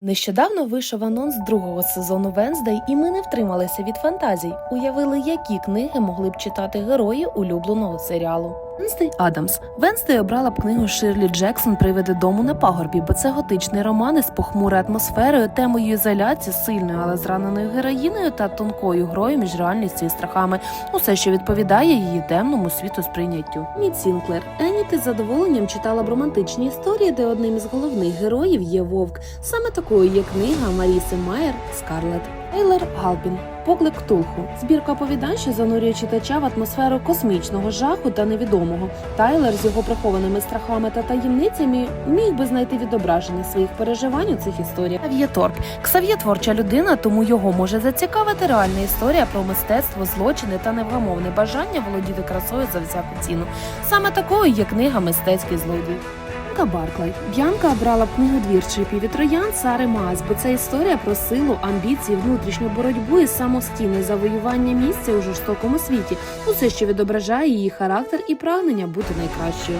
Нещодавно вийшов анонс другого сезону Венздей, і ми не втрималися від фантазій. Уявили, які книги могли б читати герої улюбленого серіалу. Венздей Адамс. Венздей обрала б книгу Ширлі Джексон Привиди дому на пагорбі, бо це готичний роман із похмурою атмосферою, темою ізоляції, сильною, але зраненою героїною та тонкою грою між реальністю і страхами. Усе, що відповідає її темному світу сприйняттю. Мід Сінклер. Еніт із задоволенням читала б романтичні історії, де одним із головних героїв є вовк. Саме такою є книга Маріси Майер Скарлет. Ейлер Галпін. Поклик Ктулху. Збірка оповідань, що занурює читача в атмосферу космічного жаху та невідомого. Тайлер з його прихованими страхами та таємницями міг би знайти відображення своїх переживань у цих історіях. Ксав'є Торп. Ксав'є творча людина, тому його може зацікавити реальна історія про мистецтво, злочини та невгамовне бажання володіти красою за всяку ціну. Саме такою є книга Мистецький злодій. Б'янка Барклай. Б'янка обрала б книгу двірчої півітроян Сари Маас, бо це історія про силу, амбіції, внутрішню боротьбу і самостійне завоювання місця у жорстокому світі. Усе, що відображає її характер і прагнення бути найкращою.